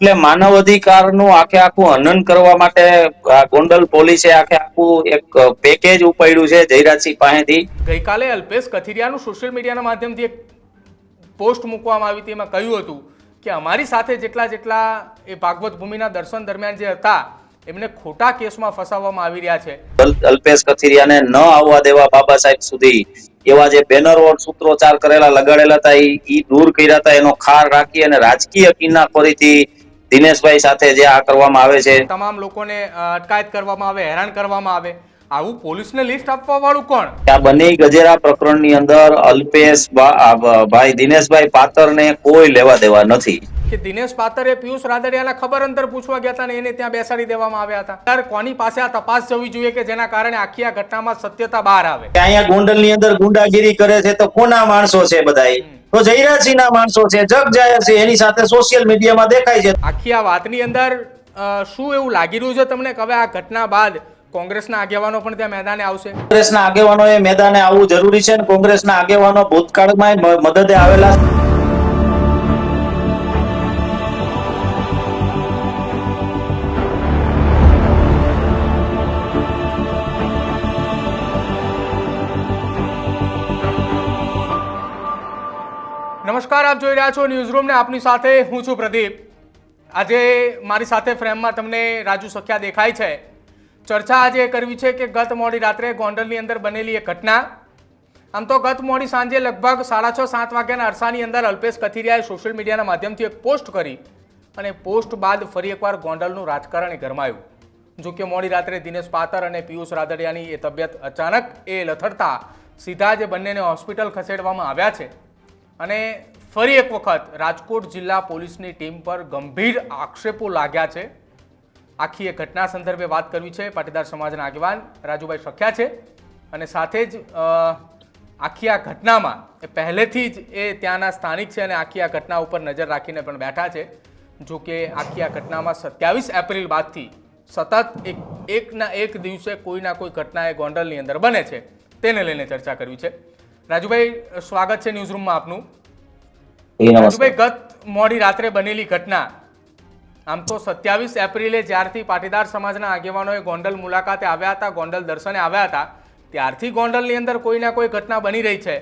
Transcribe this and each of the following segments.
એટલે માનવ અધિકારનું આખે આખું હનન કરવા માટે ગોંડલ પોલીસે આખે આખું એક પેકેજ ઉપાડ્યું છે જયરાજસિંહ પાસેથી. ગઈકાલે અલ્પેશ કથિરિયાનું સોશિયલ મીડિયાના માધ્યમથી એક પોસ્ટ મૂકવામાં આવી હતી. એમાં કહ્યું હતું કે અમારી સાથે જેટલા જેટલા એ ભાગવત ભૂમિના દર્શન દરમિયાન જે હતા એમને ખોટા કેસમાં ફસાવવામાં આવી રહ્યા છે. અલ્પેશ કથિરિયાને ન આવવા દેવા બાબા સાહેબ સુધી એવા જે બેનરો સૂત્રોચ્ચાર કરેલા લગાડેલા હતા ઈ દૂર કર્યા હતા. એનો ખાર રાખી અને રાજકીય કિન્નાખોરીથી દિનેશભાઈ સાથે જે આ કરવામાં આવે છે. તમામ લોકોને અટકાયત કરવામાં આવે હેરાન કરવામાં આવે. આવું પોલીસને લિસ્ટ આપવા વાળું કોણ? આ બંને ગજેરા પ્રકરણની અંદર અલ્પેશ ભાઈ દિનેશભાઈ પાતરને કોઈ લેવા દેવા નથી. કે દિનેશ પાતરે પિયુષ રાદડિયાના ખબર અંતર પૂછવા ગયા હતા ને એને ત્યાં બેસાડી દેવામાં આવ્યા હતા. ત્યારે કોની પાસે આ તપાસ જવી જોઈએ કે જેના કારણે આખી આ ઘટનામાં સત્યતા બહાર આવે? અહીંયા ગોંડલની અંદર ગુંડાગીરી કરે છે તો કોના માણસો છે બધાય? તો જયરાજસિંહના માણસો છે જગ જાહેર છે એની સાથે સોશિયલ મીડિયામાં દેખાય છે. આખી આ વાતની અંદર શું એવું લાગી રહ્યું છે તમને કે હવે આ ઘટના બાદ કોંગ્રેસના આગેવાનો પણ ત્યાં મેદાને આવશે? કોંગ્રેસના આગેવાનોએ મેદાને આવવું જરૂરી છે અને કોંગ્રેસના આગેવાનો ભૂતકાળમાં મદદે આવેલા નમસ્કાર, આપ જોઈ રહ્યા છો ન્યૂઝરૂમ ને આપની સાથે હું છું પ્રદીપ. આજે મારી સાથે ફ્રેમમાં તમને રાજુ સખ્યા દેખાય છે. ચર્ચા આજે કરવી છે કે ગત મોડી રાત્રે ગોંડલની અંદર બનેલી એક ઘટના. આમ તો ગત મોડી સાંજે લગભગ સાડા છ, સાત વાગ્યાના અરસાની અંદર અલ્પેશ કથિરિયાએ સોશિયલ મીડિયાના માધ્યમથી એક પોસ્ટ કરી અને પોસ્ટ બાદ ફરી એકવાર ગોંડલનું રાજકારણ ગરમાયું. જો કે મોડી રાત્રે દિનેશ પાતર અને પિયુષ રાદડિયાની એ તબિયત અચાનક એ લથડતા સીધા જ બંનેને હોસ્પિટલ ખસેડવામાં આવ્યા છે. અને ફરી એક વખત રાજકોટ જિલ્લા પોલીસની ટીમ પર ગંભીર આક્ષેપો લાગ્યા છે. આખી એ ઘટના સંદર્ભે વાત કરવી છે. પાટીદાર સમાજના આગેવાન રાજુભાઈ શક્યા છે. અને સાથે જ આખી આ ઘટનામાં એ પહેલેથી જ એ ત્યાંના સ્થાનિક છે અને આખી આ ઘટના ઉપર નજર રાખીને પણ બેઠા છે. જો કે આખી આ ઘટનામાં સત્યાવીસ એપ્રિલ બાદથી સતત એક, એકના એક દિવસે કોઈ ના કોઈ ઘટના એ ગોંડલની અંદર બને છે. તેને લઈને ચર્ચા કરવી છે. રાજુભાઈ સ્વાગત છે ન્યૂઝરૂમમાં આપનું. રાજુભાઈ ગત મોડી રાત્રે બનેલી ઘટના આમ તો સત્યાવીસ એપ્રિલે જ્યારથી પાટીદાર સમાજના આગેવાનોએ ગોંડલ મુલાકાતે આવ્યા હતા ગોંડલ દર્શને આવ્યા હતા ત્યારથી ગોંડલની અંદર કોઈ ના કોઈ ઘટના બની રહી છે.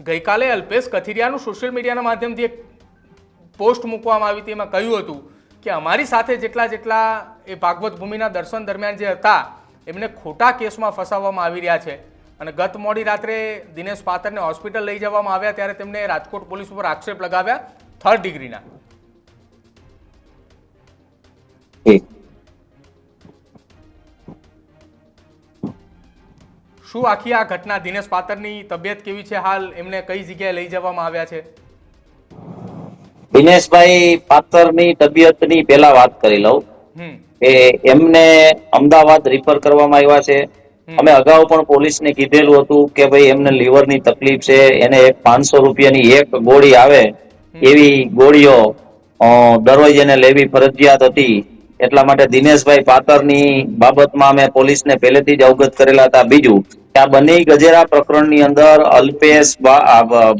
ગઈકાલે અલ્પેશ કથિરિયાનું સોશિયલ મીડિયાના માધ્યમથી એક પોસ્ટ મૂકવામાં આવી હતી એમાં કહ્યું હતું કે અમારી સાથે જેટલા જેટલા એ ભાગવત ભૂમિના દર્શન દરમિયાન જે હતા એમને ખોટા કેસમાં ફસાવવામાં આવી રહ્યા છે. અને ગત મોડી રાત્રે દિનેશ પાતરને હોસ્પિટલ લઈ જવામાં આવ્યા ત્યારે તેમને રાજકોટ પોલીસ ઉપર આક્ષેપ લગાવ્યા થર્ડ ડિગ્રીના. શું આખી આ ઘટના દિનેશ પાતરની તબિયત કેવી છે હાલ? એમને કઈ જગ્યાએ લઈ જવામાં આવ્યા છે? દિનેશભાઈ પાતરની તબિયતની પહેલા વાત કરી લઉં કે એમને અમદાવાદ રિફર કરવામાં આવ્યા છે. અમે અગાઉ પણ પોલીસને કીધેલું હતું કે ભાઈ એમને લીવરની તકલીફ છે એને પાંચસો રૂપિયાની એક ગોળી આવે એવી ગોળીઓ દરરોજ એને લેવી ફરજિયાત હતી. એટલા માટે દિનેશભાઈ પાતરની બાબતમાં અમે પોલીસને પહેલેથી જ અવગત કરેલા હતા. બીજું કે આ બંને ગજેરા પ્રકરણની અંદર અલ્પેશ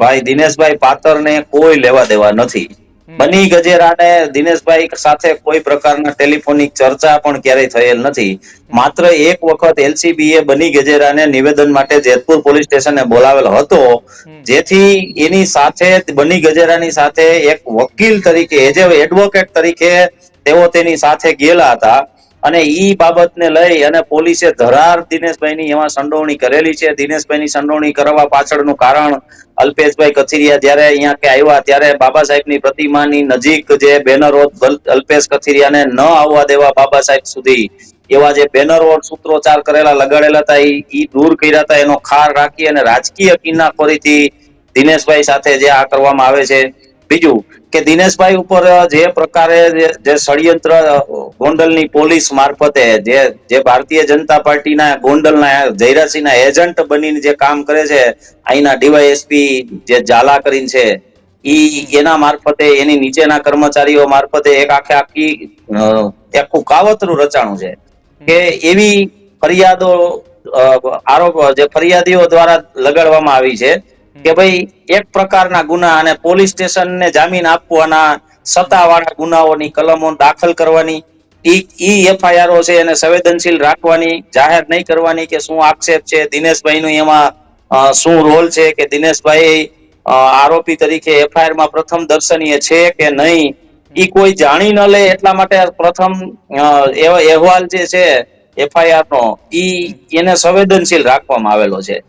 ભાઈ દિનેશભાઈ પાતરને કોઈ લેવા દેવા નથી. બની ગજેરાને દિનેશભાઈ સાથે કોઈ પ્રકારના ટેલિફોનિક ચર્ચા પણ ક્યારેય થયેલ નથી. માત્ર એક વખત એલસીબી એ બની ગજેરાને નિવેદન માટે જેતપુર પોલીસ સ્ટેશને બોલાવેલો હતો. જેથી એની સાથે બની ગજેરાની સાથે એક વકીલ તરીકે એજ એડવોકેટ તરીકે તેઓ તેની સાથે ગયેલા હતા. અને ઈ બાબતને લઈ અને પોલીસે ધરાર દિનેશભાઈની એમાં સંડોવણી કરેલી છે. દિનેશભાઈની સંડોવણી કરવા પાછળનું કારણ અલ્પેશભાઈ કથિરિયા જ્યારે અહીંયા કે આવ્યા ત્યારે બાબા સાહેબની પ્રતિમાની નજીક જે બેનરો અલ્પેશ કથિરિયાને ન આવવા દેવા બાબા સાહેબ સુધી એવા જે બેનરો સૂત્રોચ્ચાર કરેલા, લગાડેલા હતા ઈ દૂર કર્યા હતા. એનો ખાર રાખી અને રાજકીય કિન્નાખોરીથી દિનેશભાઈ સાથે જે આ કરવામાં આવે છે બીજું કે દિનેશભાઈ ઉપર જે પ્રકારે જે- ષડયંત્ર ગોંડલની પોલીસ મારફતે જે જે ભારતીય જનતા પાર્ટીના ગોંડલના જયરાસિંહના એજન્ટ બનીને જે કામ કરે છે, અહીંના ડીવાયએસપી જે ઝાલા કરીને છે, ઈ એના મારફતે, એની નીચેના કર્મચારીઓ મારફતે એક આખે આખી આખું કાવતરું રચાણું છે. કે એવી ફરિયાદો આરોપ, જે ફરિયાદીઓ દ્વારા લગાડવામાં આવી છે કે ભાઈ એક પ્રકારના ગુના અને પોલીસ સ્ટેશનને જામીન આપવાના સત્તાવાળા ગુનાઓની કલમો દાખલ કરવાની ઈ એફઆઈઆરઓ છે એને સંવેદનશીલ રાખવાની જાહેર નહીં કરવાની કે શું આક્ષેપ છે દિનેશભાઈનું એમાં શું રોલ છે કે દિનેશભાઈ આરોપી તરીકે એફઆઈઆરમાં પ્રથમ દર્શનીય છે કે નહીં ઈ કોઈ જાણી ન લે એટલા માટે પ્રથમ અહેવાલ જે છે એફઆઈઆર નો ઈ એને સંવેદનશીલ રાખવામાં આવેલો છે.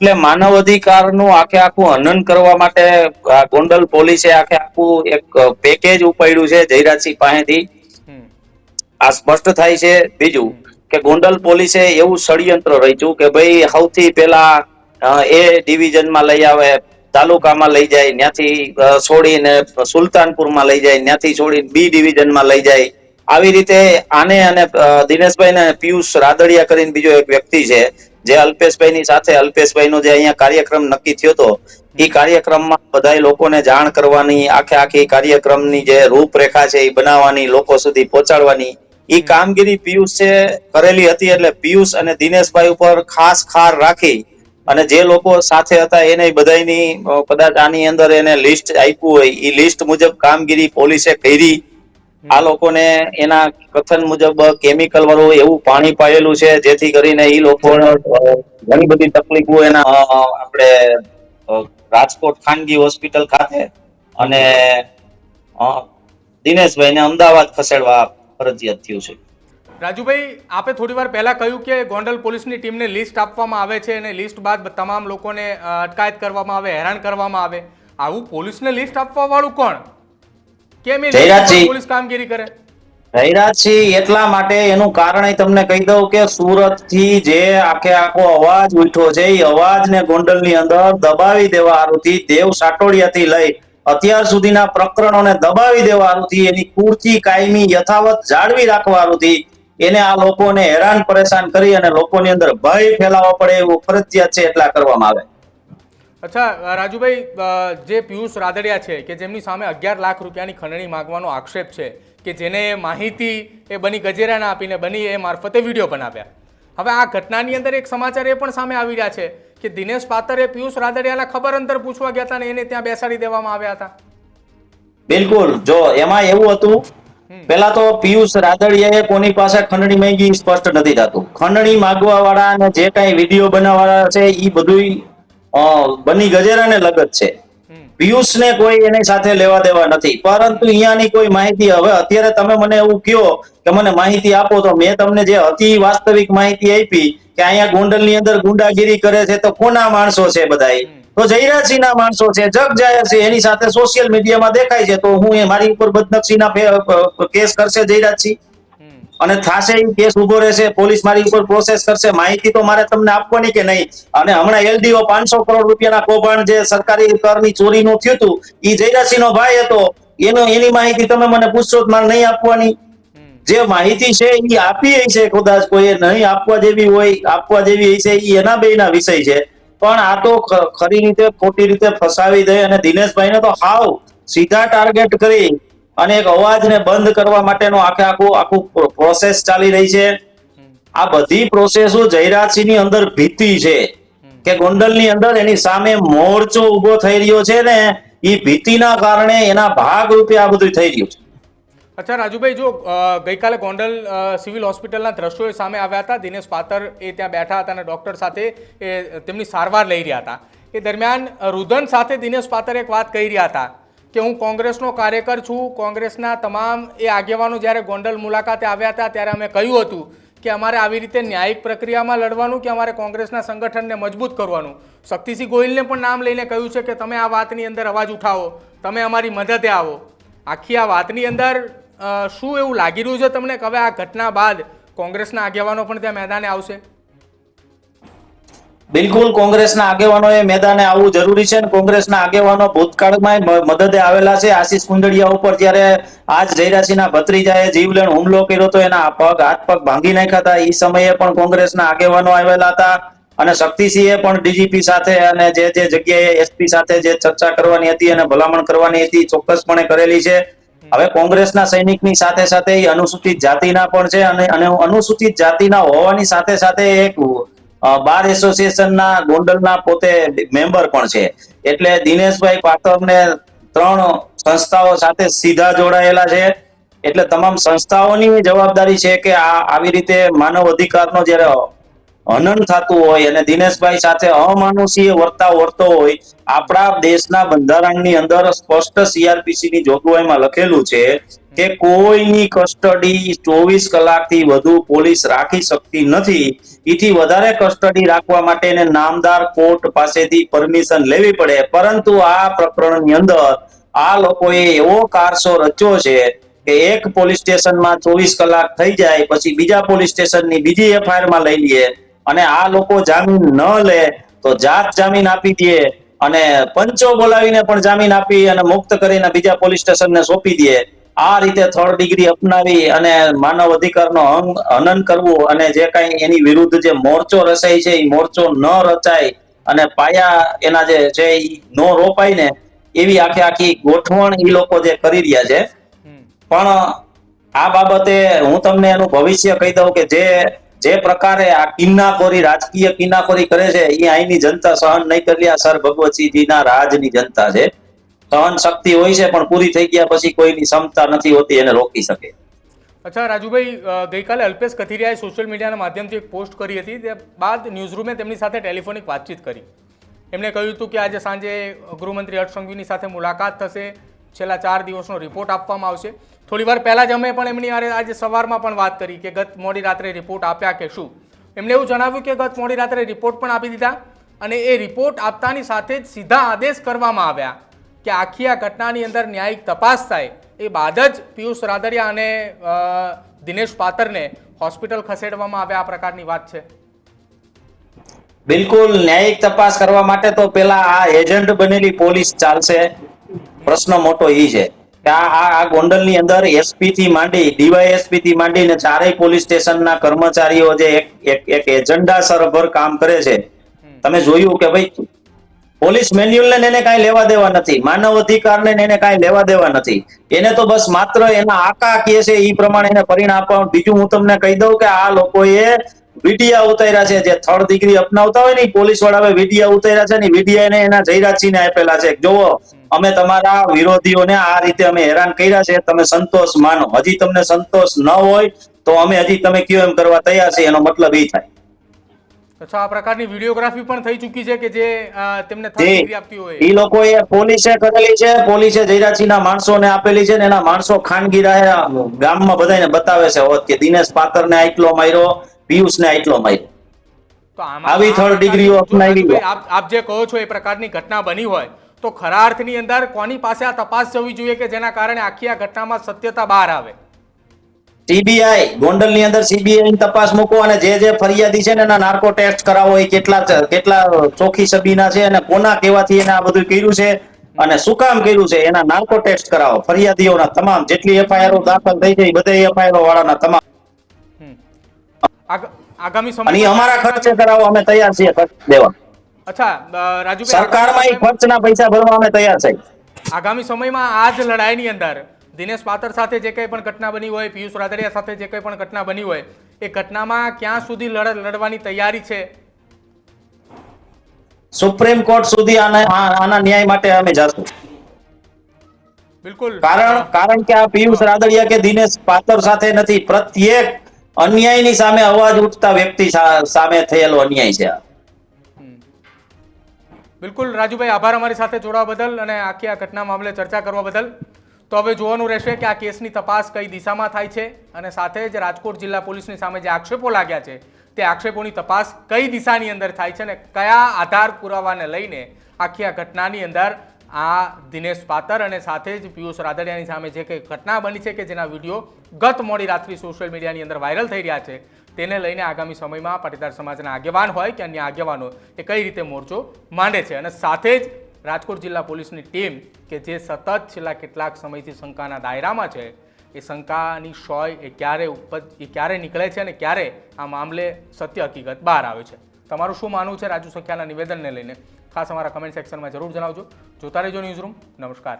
એટલે માનવ અધિકારનું આખે આખું હનન કરવા માટે ગોંડલ પોલીસે આખે આખું એક પેકેજ ઉપાડ્યું છે જયરાજસિંહ પાસેથી. આ સ્પષ્ટ થાય છે બીજું કે ગોંડલ પોલીસે એવું ષડયંત્ર રચ્યું કે ભાઈ સૌથી પેલા એ ડિવિઝનમાં લઈ આવે તાલુકામાં લઈ જાય ત્યાંથી છોડીને સુલતાનપુરમાં લઈ જાય ત્યાંથી છોડીને બી ડિવિઝનમાં લઈ જાય. આવી રીતે આને અને દિનેશભાઈ ને પિયુષ રાદડિયા કરીને બીજો એક વ્યક્તિ છે. જે અલ્પેશભાઈની સાથે અલ્પેશભાઈનો જે અહીંયા કાર્યક્રમ નક્કી થયો હતો એ કાર્યક્રમમાં બધા લોકોને જાણ કરવાની, આખે આખી કાર્યક્રમની જે રૂપરેખા છે એ બનાવવાની, લોકો સુધી પહોંચાડવાની એ કામગીરી પિયુષે કરેલી હતી એટલે પિયુષ અને દિનેશભાઈ ઉપર ખાસ ખાર રાખી અને જે લોકો સાથે હતા એને બધાની કદાચ આની અંદર એને લિસ્ટ આપ્યું હોય એ લિસ્ટ મુજબ કામગીરી પોલીસે કરી આ લોકોને એના કથન મુજબ કેમિકલ વાળું એવું પાણી પાયેલું છે, જેથી કરીને એ લોકો ઘણી બધી તકલીફો એના આપણે રાજકોટ ખાનગી હોસ્પિટલ ખાતે અને દિનેશભાઈ દિનેશભાઈને અમદાવાદ ખસેડવા ફરજિયાત થયું છે. રાજુભાઈ, આપે થોડી વાર પહેલા કહ્યું કે ગોંડલ પોલીસની ટીમને લિસ્ટ આપવામાં આવે છે અને લિસ્ટ બાદ તમામ લોકોને અટકાયત કરવામાં આવે, હેરાન કરવામાં આવે. આવું પોલીસને લિસ્ટ આપવા વાળું કોણ? કેમ એ પોલીસ કામગીરી કરે? જયરાજસિંહ એટલા માટે એનું કારણ તમને કહી દઉં કે સુરતથી જે આખે આખો અવાજ ઉઠો છે એ અવાજને ગોંડલની અંદર દબાવી દેવા હારુથી દેવ સાટોડિયાથી લઈ અત્યાર સુધીના પ્રકરણોને દબાવી દેવા હારુથી એની કુર્તી કાયમી યથાવત જાળવી રાખવા હારુથી એને આ લોકોને હેરાન પરેશાન કરી અને લોકોની અંદર ભય ફેલાવવા પડે એવું ફરજિયાત છે એટલા કરવામાં આવે. અચ્છા રાજુભાઈ જે પિયુષ રાદડિયા છે કે જેમની સામે અગિયાર લાખ રૂપિયાની ખંડણી માંગવાનો આક્ષેપ છે કે જેને માહિતી એ બની ગજેરાને આપીને બની એ મારફતે વીડિયો બનાવ્યા. હવે આ ઘટનાની અંદર એક સમાચાર એ પણ સામે આવી રહ્યા છે કે દિનેશ પાતરે પિયુષ રાદડિયાના ખબર અંતર પૂછવા ગયા હતા ને એને ત્યાં બેસાડી દેવામાં આવ્યા હતા. બિલકુલ. જો એમાં એવું હતું પેલા તો પિયુષ રાદડિયાએ કોની પાસે ખંડણી માંગી સ્પષ્ટ નથી થતું. ખંડણી માંગવા વાળા અને જે કઈ વીડિયો બનાવવા વાળા છે એ બધું બની ગજેરાને લગત છે. પિયુષને કોઈ એની સાથે લેવા દેવા નથી. પરંતુ અહીંયાની કોઈ માહિતી હવે અત્યારે તમે મને એવું કહો કે મને માહિતી આપો તો મેં તમને જે હતી વાસ્તવિક માહિતી આપી કે અહીંયા ગોંડલની અંદર ગુંડાગીરી કરે છે તો કોના માણસો છે બધાય? તો જયરાજસિંહના માણસો છે જગ જાહેર છે એની સાથે સોશિયલ મીડિયામાં દેખાય છે. તો હું એ મારી ઉપર બદનક્ષીના ના કેસ કરશે જયરાજસિંહ? અને થાશે એ કેસ ઊભો રહેશે, પોલીસ મારી ઉપર પ્રોસેસ કરશે, માહિતી તો મારે તમને આપવાની કે નહીં? અને હમણાં એલડીઓ પાંચસો કરોડ રૂપિયાના કૌભાંડ જે સરકારી કરની ચોરીનું થયું હતું એ જયરાજસિંહનો ભાઈ હતો, એનો એની માહિતી તમે મને પૂછશો મારે નહીં આપવાની. જે માહિતી છે એ આપી છે કદાચ કોઈ નહીં આપવા જેવી હોય, આપવા જેવી છે એ એના બેયના વિષય છે. પણ આ તો ખરી રીતે ખોટી રીતે ફસાવી દે અને દિનેશભાઈને તો હાવ સીધા ટાર્ગેટ કરી. અને એક અવાજને બંધ કરવા માટેનો આખે આખું આખું પ્રોસેસ ચાલી રહી છે. આ બધી પ્રોસેસો જયરાજસિંહની અંદર ભીતિ છે. કે ગોંડલની અંદર એની સામે મોરચો ઊભો થઈ રહ્યો છે ને એ ભીતિના કારણે એના ભાગ રૂપે આ બધું થઈ રહ્યું છે. અચ્છા, રાજુભાઈ, જો ગઈકાલે ગોંડલ સિવિલ હોસ્પિટલના દ્રશ્યો સામે આવ્યા હતા. દિનેશ પાતર એ ત્યાં બેઠા હતા અને ડૉક્ટર સાથે એ, તેમની સારવાર લઈ રહ્યા હતા. એ દરમિયાન રુદન સાથે દિનેશ પાતર એક વાત કહી રહ્યા હતા. કે હું કોંગ્રેસનો કાર્યકર છું, કોંગ્રેસના તમામ એ આગેવાનો જ્યારે ગોંડલ મુલાકાતે આવ્યા હતા ત્યારે અમે કહ્યું હતું કે અમારે આવી રીતે ન્યાયિક પ્રક્રિયામાં લડવાનું કે અમારે કોંગ્રેસના સંગઠનને મજબૂત કરવાનું. શક્તિસિંહ ગોહિલને પણ નામ લઈને કહ્યું છે કે તમે આ વાતની અંદર અવાજ ઉઠાવો, તમે અમારી મદદે આવો. આખી આ વાતની અંદર શું એવું લાગી રહ્યું છે તમને કે હવે આ ઘટના બાદ કોંગ્રેસના આગેવાનો પણ ત્યાં મેદાને આવશે? બિલકુલ કોંગ્રેસના આગેવાનોએ મેદાને આવવું જરૂરી છે અને કોંગ્રેસના આગેવાનો ભૂતકાળમાં મદદે આવેલા છે. આશીષ કુંડળિયા ઉપર જ્યારે આજ જયરાસિંહના ભત્રીજાએ જીવલેણ હુમલો કર્યો હતો એના પગ, હાથ પગ ભાંગી નાખ્યા હતા. એ સમયે પણ કોંગ્રેસના આગેવાનો આવેલા હતા અને શક્તિસિંહે પણ ડીજીપી સાથે અને જે જે જગ્યાએ એસપી સાથે જે ચર્ચા કરવાની હતી અને ભલામણ કરવાની હતી, ચોક્કસપણે કરેલી છે. હવે કોંગ્રેસના સૈનિકની સાથે સાથે એ અનુસૂચિત જાતિના પણ છે અને અને, અનુસૂચિત જાતિના હોવાની સાથે સાથે એક બાર એસોસિએશનના ગોંડલના પોતે મેમ્બર પણ છે. એટલે દિનેશભાઈ પાથરને ત્રણ સંસ્થાઓ સાથે સીધા જોડાયેલા છે. એટલે તમામ સંસ્થાઓની જવાબદારી છે કે આ આવી રીતે માનવ અધિકારનો જ્યારે હનન થતું હોય અને દિનેશભાઈ સાથે અમાનુષીય વર્તાવ વર્તો હોય, આપણા દેશના બંધારણની અંદર સ્પષ્ટ સીઆરપીસી ની જોગવાઈમાં લખેલું છે કે કોઈની કસ્ટડી ચોવીસ કલાકથી વધુ પોલીસ રાખી શકતી નથી. એથી વધારે કસ્ટડી રાખવા માટે નામદાર કોર્ટ પાસેથી પરમિશન લેવી પડે. પરંતુ આ પ્રકરણની અંદર આ લોકોએ એવો કારસો રચ્યો છે કે એક પોલીસ સ્ટેશનમાં ચોવીસ કલાક થઈ જાય, પછી બીજા પોલીસ સ્ટેશનની બીજી એફઆઈઆરમાં લઈ લઈએ અને આ લોકો જામીન ન લે તો જાત જામીન આપી દે અને પંચો બોલાવીને પણ જામીન આપી અને મુક્ત કરીને બીજા પોલીસ સ્ટેશનને સોંપી દે. આ રીતે થર્ડ ડિગ્રી અપનાવી અને માનવ અધિકારનો હનન કરવું અને જે કાંઈ એની વિરુદ્ધ જે મોરચો રચાય છે એ મોરચો ન રચાય અને પાયા એના જે છે નો રોપાય ને એવી આખી આખી ગોઠવણ એ લોકો જે કરી રહ્યા છે પણ આ બાબતે હું તમને એનું ભવિષ્ય કહી દઉં કે જે જે પ્રકારે આ કિન્નાખોરી રાજકીય કિન્નાખોરી કરે છે એ અહીંની જનતા સહન નહીં કરી. આ સર ભગવતસિંહજીના રાજની જનતા છે સહન શક્તિ હોય છે, પણ પૂરી થઈ ગયા પછી કોઈની ક્ષમતા નથી હોતી, એને રોકી શકે. અચ્છા, રાજુભાઈ ગઈકાલે અલ્પેશ કથિરિયાએ સોશિયલ મીડિયાના માધ્યમથી એક પોસ્ટ કરી હતી, તે બાદ ન્યૂઝરૂમે તેમની સાથે ટેલિફોનિક વાતચીત કરી. એમણે કહ્યું હતું કે આજે સાંજે ગૃહમંત્રી હર્ષ સાથે મુલાકાત થશે. છેલ્લા ચાર દિવસનો રિપોર્ટ આપવામાં આવશે. થોડી વાર પહેલા જ અમે પણ એમની આજે સવારમાં પણ વાત કરી કે ગત મોડી રાત્રે રિપોર્ટ આપ્યા કે શું. એમણે એવું જણાવ્યું કે ગત મોડી રાત્રે રિપોર્ટ પણ આપી દીધા અને એ રિપોર્ટ આપતાની સાથે જ સીધા આદેશ કરવામાં આવ્યા. કે આખી આ ઘટનાની અંદર ન્યાયિક તપાસ થાય એ બાદ જ પિયુષ રાદડિયા અને દિનેશ પાતરને હોસ્પિટલ ખસેડવામાં આવ્યા. આ પ્રકારની વાત છે. બિલકુલ ન્યાયિક તપાસ કરવા માટે તો પેલા આ એજન્ટ બનેલી પોલીસ ચાલશે. પ્રશ્ન મોટો એ છે કે આ આ ગોંડલ ગોંડલની અંદર એસપી થી માંડી ડીવાયએસપી થી માંડીને ચારેય પોલીસ સ્ટેશનના કર્મચારીઓ જે એક એક એક એજન્ડા સરભર કામ કરે છે તમે જોયું કે ભાઈ પોલીસ મેન્યુઅલ ને એને કાંઈ લેવા દેવા નથી. માનવ અધિકારને એને કાંઈ લેવા દેવા નથી. એને તો બસ માત્ર એના આકા કે છે એ પ્રમાણે એને પરિણામ આપવા બીજું હું તમને કહી દઉં કે આ લોકોએ વીડિયા ઉતાર્યા છે, જે થર્ડ ડિગ્રી અપનાવતા હોય ને પોલીસ વાળાએ વીડિયા ઉતાર્યા છે ને વીડિયાને એને જયરાજસિંહને આપેલા છે. જોવો અમે તમારા વિરોધીઓને આ રીતે અમે હેરાન કર્યા છે. તમે સંતોષ માનો. હજી તમને સંતોષ ન હોય, તો અમે હજી તમે કયો એમ કરવા તૈયાર છે? એનો મતલબ એ થાય. અચ્છા આ પ્રકારની વિડીયોગ્રાફી પણ થઈ ચૂકી છે કે જે તેમને થર્ડ આપતી હોય? એ લોકોએ પોલીસે કરેલી છે પોલીસે જયરાજસિંહના માણસોને આપેલી છે ને એના માણસો ખાનગી રહે ગામમાં બધાને બતાવે છે. હોત કે દિનેશ પાતરને આટલો માર્યો પિયુષને આટલો માર્યો. આવી થર્ડ ડિગ્રીઓ અપનાવી આપ જે કહો છો એ પ્રકારની ઘટના બની હોય તો ખરા અર્થની અંદર કોની પાસે આ તપાસ જવી જોઈએ કે જેના કારણે આખી આ ઘટનામાં સત્યતા બહાર આવે? સીબીઆઈ ગોંડલની અંદર સીબીઆઈ ની તપાસ મૂકો અને જે જે ફરિયાદી છે ને એના નાર્કો ટેસ્ટ કરાવો એ કેટલા કેટલા ચોખી સબીના છે અને કોના કહેવાથી એને આ બધું કર્યું છે અને શું કામ કર્યું છે એના નાર્કો ટેસ્ટ કરાવો. ફરિયાદીઓના તમામ જેટલી એફઆઈઆર દાખલ થઈ છે બધા એફઆઈઆર વાળાના તમામ. આગામી અને સમય અમારા ખર્ચે કરાવો અમે તૈયાર છીએ ખર્ચ દેવા. અચ્છા રાજુભાઈ સરકારમાં ખર્ચના પૈસા ભરવા અમે તૈયાર છીએ. આગામી સમયમાં આ જ લડાઈની અંદર દિનેશ પાતર સાથે જે કંઈ પણ ઘટના બની હોય પિયુષ રાદડિયા સાથે જે કંઈ પણ ઘટના બની હોય એ ઘટનામાં ક્યાં સુધી લડ લડવાની તૈયારી છે? સુપ્રીમ કોર્ટ સુધી આના આના ન્યાય માટે અમે જશું. બિલકુલ. કારણ કારણ કે આ પિયુષ રાદડિયા કે દિનેશ પાથર સાથે નથી પ્રત્યેક અન્યાયની સામે અવાજ ઉઠતા વ્યક્તિ સામે થયેલો અન્યાય છે આ. બિલકુલ રાજુભાઈ આભાર અમારી સાથે જોડાવા બદલ અને આખી આ ઘટના મામલે ચર્ચા કરવા બદલ. તો હવે જોવાનું રહેશે કે આ કેસની તપાસ કઈ દિશામાં થાય છે અને સાથે જ રાજકોટ જિલ્લા પોલીસની સામે જે આક્ષેપો લાગ્યા છે, તે આક્ષેપોની તપાસ કઈ દિશાની અંદર થાય છે અને કયા આધાર પુરાવાને લઈને આખી આ ઘટનાની અંદર આ દિનેશ પાતર અને સાથે જ પિયુષ રાદડિયાની સામે જે કંઈ ઘટના બની છે કે જેના વીડિયો ગત મોડી રાત્રિ સોશિયલ મીડિયાની અંદર વાયરલ થઈ રહ્યા છે, તેને લઈને આગામી સમયમાં પાટીદાર સમાજના આગેવાન હોય કે અન્ય આગેવાનો એ કઈ રીતે મોરચો માંડે છે અને સાથે જ રાજકોટ જિલ્લા પોલીસની ટીમ કે જે સતત છેલ્લા કેટલાક સમયથી શંકાના દાયરામાં છે, એ શંકાની શોય એ ક્યારે ઉપજ, એ ક્યારે નીકળે છે અને ક્યારે આ મામલે સત્ય હકીકત બહાર આવે છે. તમારું શું માનવું છે રાજુ સંખ્યાના નિવેદનને લઈને? ખાસ અમારા કમેન્ટ સેક્શનમાં જરૂર જણાવજો. જોતા રહેજો ન્યૂઝ રૂમ નમસ્કાર.